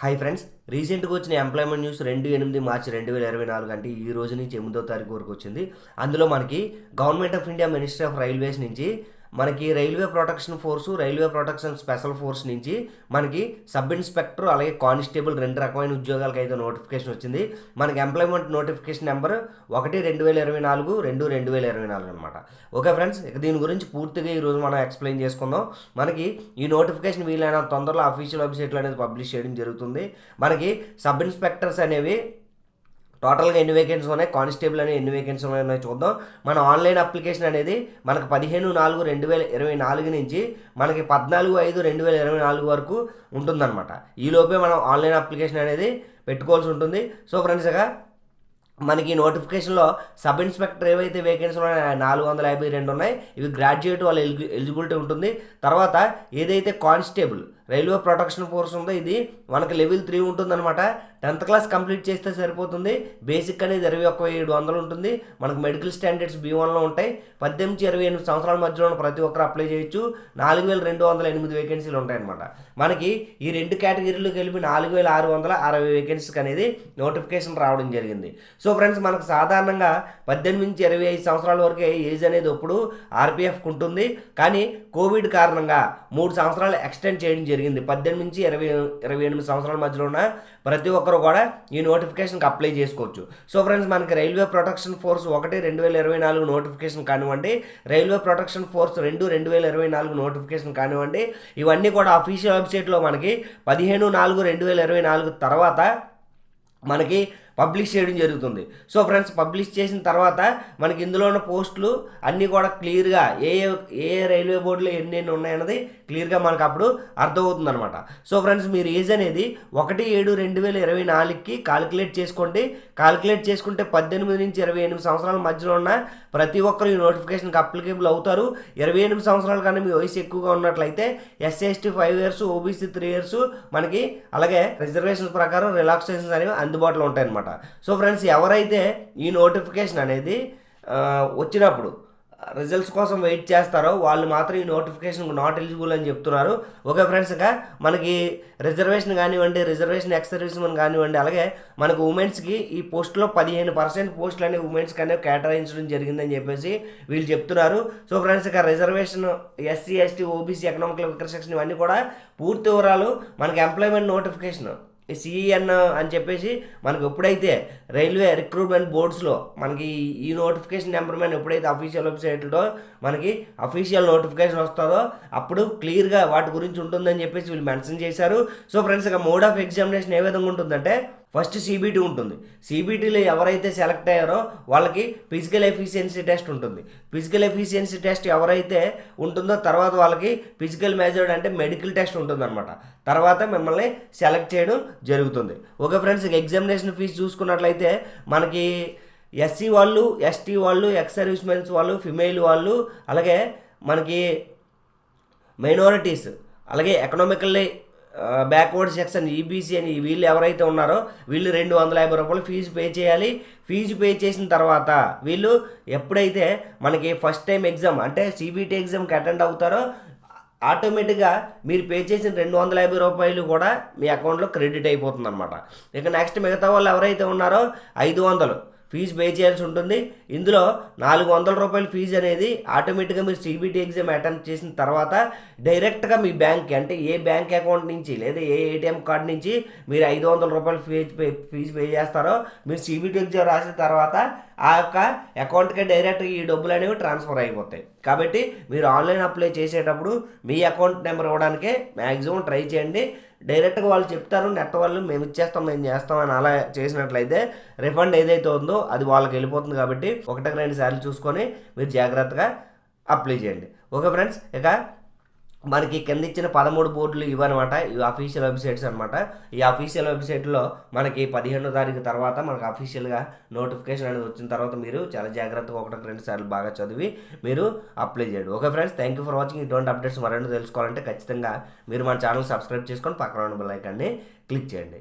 Hi friends రీసెంట్గా వచ్చిన employment news రెండు ఎనిమిది మార్చి రెండు వేల ఇరవై నాలుగు అంటే ఈ రోజు నుంచి ఎనిమిదో తారీఖు వరకు వచ్చింది. అందులో మనకి government of India ministry of railways నుంచి మనకి railway protection force railway protection special force నుంచి మనకి సబ్ ఇన్స్పెక్టర్ అలాగే కానిస్టేబుల్ రెండు రకమైన ఉద్యోగాలకు అయితే నోటిఫికేషన్ వచ్చింది. మనకి ఎంప్లాయ్మెంట్ నోటిఫికేషన్ నెంబర్ ఒకటి రెండు వేల ఇరవై నాలుగు రెండు రెండు వేల ఇరవై నాలుగు అనమాట ఓకే ఫ్రెండ్స్ ఇక దీని గురించి పూర్తిగా ఈరోజు మనం ఎక్స్ప్లెయిన్ చేసుకుందాం. మనకి ఈ నోటిఫికేషన్ వీలైన తొందరలో అఫీషియల్ వెబ్సైట్లో అనేది పబ్లిష్ చేయడం జరుగుతుంది. మనకి సబ్ ఇన్స్పెక్టర్స్ అనేవి టోటల్గా ఎన్ని వేకెన్సీ ఉన్నాయి? కానిస్టేబుల్ అని ఎన్ని వేకెన్సీ ఉన్నాయో చూద్దాం. మన ఆన్లైన్ అప్లికేషన్ అనేది మనకు పదిహేను నాలుగు రెండు వేల ఇరవై నాలుగు నుంచి మనకి పద్నాలుగు ఐదు రెండు వేల ఇరవై నాలుగు వరకు ఉంటుందన్నమాట. ఈ లోపే మనం ఆన్లైన్ అప్లికేషన్ అనేది పెట్టుకోవాల్సి ఉంటుంది. సో ఫ్రెండ్స్ ఇక మనకి నోటిఫికేషన్లో సబ్ ఇన్స్పెక్టర్ ఏవైతే వేకెన్సీ ఉన్నాయో నాలుగు వందల యాభై రెండు ఉన్నాయి. ఇవి గ్రాడ్యుయేట్ వాళ్ళ ఎలిజి ఎలిజిబిలిటీ ఉంటుంది. తర్వాత ఏదైతే కానిస్టేబుల్ రైల్వే ప్రొటెక్షన్ ఫోర్స్ ఉందో ఇది మనకి లెవెల్ త్రీ ఉంటుందన్నమాట. టెన్త్ క్లాస్ కంప్లీట్ చేస్తే సరిపోతుంది. బేసిక్ అనేది ఇరవై ఒక్క ఏడు వందలు ఉంటుంది. మనకు మెడికల్ స్టాండర్డ్స్ బీ వన్లో ఉంటాయి. పద్దెనిమిది ఇరవై ఎనిమిది సంవత్సరాల మధ్యలో ఉన్న ప్రతి ఒక్కరు అప్లై చేయొచ్చు. నాలుగు వేల రెండు వందల ఎనిమిది వేకెన్సీలు ఉంటాయన్నమాట. మనకి ఈ రెండు కేటగిరీలు కలిపి నాలుగు వేల ఆరు వందల అరవై వేకెన్సీకి అనేది నోటిఫికేషన్ రావడం జరిగింది. సో ఫ్రెండ్స్ మనకు సాధారణంగా పద్దెనిమిది నుంచి ఇరవై ఐదు సంవత్సరాల వరకే ఏజ్ అనేది ఇప్పుడు ఆర్పిఎఫ్కి ఉంటుంది. కానీ కోవిడ్ కారణంగా మూడు సంవత్సరాలు ఎక్స్టెండ్ చేయడం జరిగింది జరిగింది. పద్దెనిమిది నుంచి ఇరవై ఇరవై ఎనిమిది సంవత్సరాల మధ్యలో ఉన్న ప్రతి ఒక్కరు కూడా ఈ నోటిఫికేషన్కి అప్లై చేసుకోవచ్చు. సో ఫ్రెండ్స్ మనకి రైల్వే ప్రొటెక్షన్ ఫోర్స్ ఒకటి రెండు వేల ఇరవై నాలుగు నోటిఫికేషన్ కానివ్వండి. రైల్వే ప్రొటెక్షన్ ఫోర్స్ రెండు రెండు వేల ఇరవై నాలుగు నోటిఫికేషన్ కానివ్వండి. ఇవన్నీ కూడా అఫీషియల్ వెబ్సైట్లో మనకి పదిహేను నాలుగు రెండు వేల ఇరవై నాలుగు తర్వాత మనకి పబ్లిష్ చేయడం జరుగుతుంది. సో ఫ్రెండ్స్ పబ్లిష్ చేసిన తర్వాత మనకి ఇందులో ఉన్న పోస్టులు అన్నీ కూడా క్లియర్గా ఏ ఏ రైల్వే బోర్డులో ఎన్ని ఉన్నాయన్నది క్లియర్గా మనకు అప్పుడు అర్థమవుతుంది అనమాట సో ఫ్రెండ్స్ మీరు ఏజ్ అనేది ఒకటి ఏడు రెండు వేల ఇరవై నాలుగుకి కాలిక్యులేట్ చేసుకోండి. కాలిక్యులేట్ చేసుకుంటే పద్దెనిమిది నుంచి ఇరవై ఎనిమిది సంవత్సరాల మధ్యలో ఉన్న ప్రతి ఒక్కరు ఈ నోటిఫికేషన్కి అప్లికేబుల్ అవుతారు. ఇరవై ఎనిమిది సంవత్సరాల కన్నా మీ వయసు ఎక్కువగా ఉన్నట్లయితే SC ST five years OBC three years మనకి అలాగే రిజర్వేషన్స్ ప్రకారం రిలాక్సేషన్స్ అనేవి అందుబాటులో ఉంటాయన్నమాట. సో ఫ్రెండ్స్ ఎవరైతే ఈ నోటిఫికేషన్ అనేది వచ్చినప్పుడు రిజల్ట్స్ కోసం వెయిట్ చేస్తారో వాళ్ళు మాత్రం ఈ నోటిఫికేషన్ నాట్ ఎలిజిబుల్ అని చెప్తున్నారు. ఓకే ఫ్రెండ్స్ ఇంకా మనకి రిజర్వేషన్ కానివ్వండి రిజర్వేషన్ ఎక్స్ సర్వీస్మెన్ కానివ్వండి అలాగే మనకు ఉమెన్స్కి ఈ పోస్టులో పదిహేను పర్సెంట్ పోస్టులు అనేవి ఉమెన్స్కి అనేవి కేటాయించడం జరిగిందని చెప్పేసి వీళ్ళు చెప్తున్నారు. సో ఫ్రెండ్స్ ఇక reservation SC ST OBC economical weaker section ఇవన్నీ కూడా పూర్తి వివరాలు మనకి ఎంప్లాయ్మెంట్ నోటిఫికేషన్ సిఈఎన్ అని చెప్పేసి మనకు ఎప్పుడైతే రైల్వే రిక్రూట్మెంట్ బోర్డ్స్లో మనకి ఈ- ఈ నోటిఫికేషన్ నెంబర్ మీద ఎప్పుడైతే అఫీషియల్ వెబ్సైట్లో మనకి అఫీషియల్ నోటిఫికేషన్ వస్తుందో అప్పుడు క్లియర్గా వాటి గురించి ఉంటుందని చెప్పేసి వీళ్ళు మెన్షన్ చేశారు. సో ఫ్రెండ్స్ ఇక మోడ్ ఆఫ్ ఎగ్జామినేషన్ ఏ విధంగా ఉంటుందంటే ఫస్ట్ సీబీటీ ఉంటుంది. సీబీటీలో ఎవరైతే సెలెక్ట్ అయ్యారో వాళ్ళకి ఫిజికల్ ఎఫిషియన్సీ టెస్ట్ ఉంటుంది. ఫిజికల్ ఎఫిషియన్సీ టెస్ట్ ఎవరైతే ఉంటుందో తర్వాత వాళ్ళకి ఫిజికల్ మెజర్డ్ అంటే మెడికల్ టెస్ట్ ఉంటుందన్నమాట. తర్వాత మిమ్మల్ని సెలెక్ట్ చేయడం జరుగుతుంది. ఓకే ఫ్రెండ్స్ ఎగ్జామినేషన్ ఫీజు చూసుకున్నట్లయితే మనకి ఎస్సీ వాళ్ళు ఎస్టీ వాళ్ళు ఎక్స్ సర్వీస్ మెన్స్ వాళ్ళు ఫిమేల్ వాళ్ళు అలాగే మనకి మైనారిటీస్ అలాగే ఎకనామికల్లీ బ్యాక్వర్డ్ సెక్షన్ ఈబీసీ అని వీళ్ళు ఎవరైతే ఉన్నారో వీళ్ళు రెండు వందల యాభై రూపాయలు ఫీజు పే చేయాలి. ఫీజు పే చేసిన తర్వాత వీళ్ళు ఎప్పుడైతే మనకి ఫస్ట్ టైం ఎగ్జామ్ అంటే సిబిటీ ఎగ్జామ్కి అటెండ్ అవుతారో ఆటోమేటిక్గా మీరు పే చేసిన రెండు వందల యాభై రూపాయలు కూడా మీ అకౌంట్లో క్రెడిట్ అయిపోతుంది అనమాట ఇక నెక్స్ట్ మిగతా వాళ్ళు ఎవరైతే ఉన్నారో ఐదు వందలు. ఫీజు పే చేయాల్సి ఉంటుంది. ఇందులో నాలుగు వందల రూపాయల ఫీజు అనేది ఆటోమేటిక్గా మీరు సిబిటీ ఎగ్జామ్ అటెంప్ట్ చేసిన తర్వాత డైరెక్ట్గా మీ బ్యాంక్కి అంటే ఏ బ్యాంక్ అకౌంట్ నుంచి లేదా ఏ ఏటీఎం కార్డ్ నుంచి మీరు ఐదు వందల రూపాయలు ఫీజు పే ఫీజు పే చేస్తారో మీరు సిబిటీ ఎగ్జామ్ రాసిన తర్వాత ఆ యొక్క అకౌంట్కి డైరెక్ట్గా ఈ డబ్బులు అనేవి ట్రాన్స్ఫర్ అయిపోతాయి. కాబట్టి మీరు ఆన్లైన్ అప్లై చేసేటప్పుడు మీ అకౌంట్ నెంబర్ ఇవ్వడానికే మ్యాక్సిమం ట్రై చేయండి. డైరెక్ట్గా వాళ్ళు చెప్తారు నెట్ వాళ్ళు మేము ఇచ్చేస్తాం మేము చేస్తాం అని అలా చేసినట్లయితే రిఫండ్ ఏదైతే ఉందో అది వాళ్ళకి వెళ్ళిపోతుంది కాబట్టి ఒకటికి రెండు సార్లు చూసుకొని మీరు జాగ్రత్తగా అప్లై చేయండి. ఓకే ఫ్రెండ్స్ ఇక మనకి కింద ఇచ్చిన పదమూడు బోర్డులు ఇవన్నమాట ఇవి అఫీషియల్ వెబ్సైట్స్ అనమాట ఈ అఫీషియల్ వెబ్సైట్లో మనకి పదిహేనో తారీఖు తర్వాత మనకు అఫీషియల్గా నోటిఫికేషన్ అనేది వచ్చిన తర్వాత మీరు చాలా జాగ్రత్తగా ఒకటి రెండు సార్లు బాగా చదివి మీరు అప్లై చేయండి. Okay friends thank you for watching ఇటువంటి అప్డేట్స్ మరెన్నో తెలుసుకోవాలంటే ఖచ్చితంగా మీరు మన ఛానల్ సబ్స్క్రైబ్ చేసుకొని పక్కన ఉన్న బెల్ ఐకాన్ని క్లిక్ చేయండి.